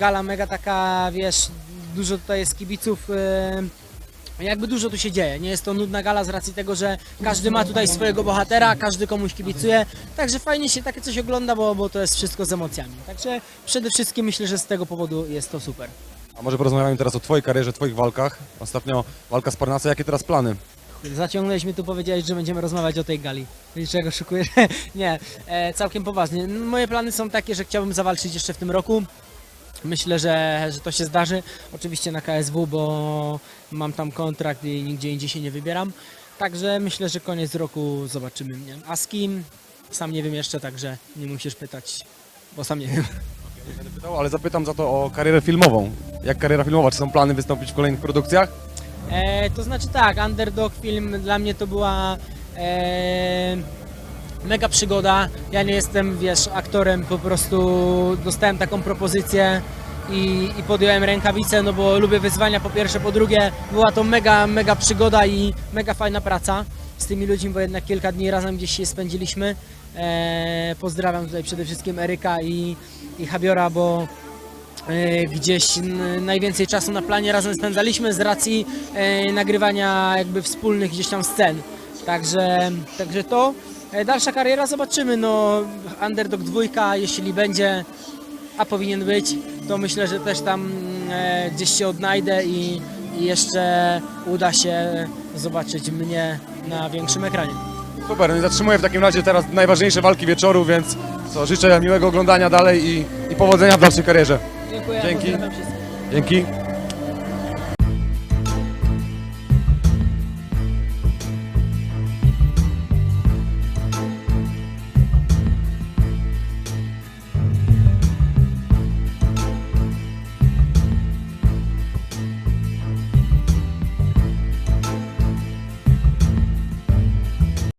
Gala mega taka, wiesz, dużo tutaj jest kibiców. Jakby dużo tu się dzieje. Nie jest to nudna gala z racji tego, że każdy ma tutaj swojego bohatera, każdy komuś kibicuje. Także fajnie się takie coś ogląda, bo, bo to jest wszystko z emocjami. Także przede wszystkim myślę, że z tego powodu jest to super. A może porozmawiamy teraz o Twojej karierze, Twoich walkach. Ostatnio walka z Parnasa, jakie teraz plany? Zaciągnąłeś mnie tu, powiedziałeś, że będziemy rozmawiać o tej gali. Wiesz, czego szukujesz? Nie, e, całkiem poważnie. Moje plany są takie, że chciałbym zawalczyć jeszcze w tym roku. Myślę, że, że to się zdarzy. Oczywiście na KSW, bo mam tam kontrakt i nigdzie indziej się nie wybieram. Także myślę, że koniec roku zobaczymy mnie. A z kim? Sam nie wiem jeszcze, także nie musisz pytać, bo sam nie wiem. Nie będę pytał, ale zapytam za to o karierę filmową. Jak kariera filmowa? Czy są plany wystąpić w kolejnych produkcjach? E, to znaczy tak, Underdog film dla mnie to była e, mega przygoda. Ja nie jestem, wiesz, aktorem, po prostu dostałem taką propozycję i, i podjąłem rękawice, no bo lubię wyzwania po pierwsze, po drugie była to mega, mega przygoda i mega fajna praca z tymi ludźmi, bo jednak kilka dni razem gdzieś się spędziliśmy. E, pozdrawiam tutaj przede wszystkim Eryka i, i Habiora, bo e, gdzieś najwięcej czasu na planie razem spędzaliśmy z racji e, nagrywania jakby wspólnych gdzieś tam scen. Także, także to. E, dalsza kariera zobaczymy. No, Underdog dwójka, jeśli będzie, a powinien być, to myślę, że też tam e, gdzieś się odnajdę i, i jeszcze uda się zobaczyć mnie na większym ekranie. Super, no i zatrzymuję w takim razie teraz najważniejsze walki wieczoru, więc co, życzę miłego oglądania dalej i, i powodzenia w dalszej karierze. Dziękuję. Dzięki. Dzięki.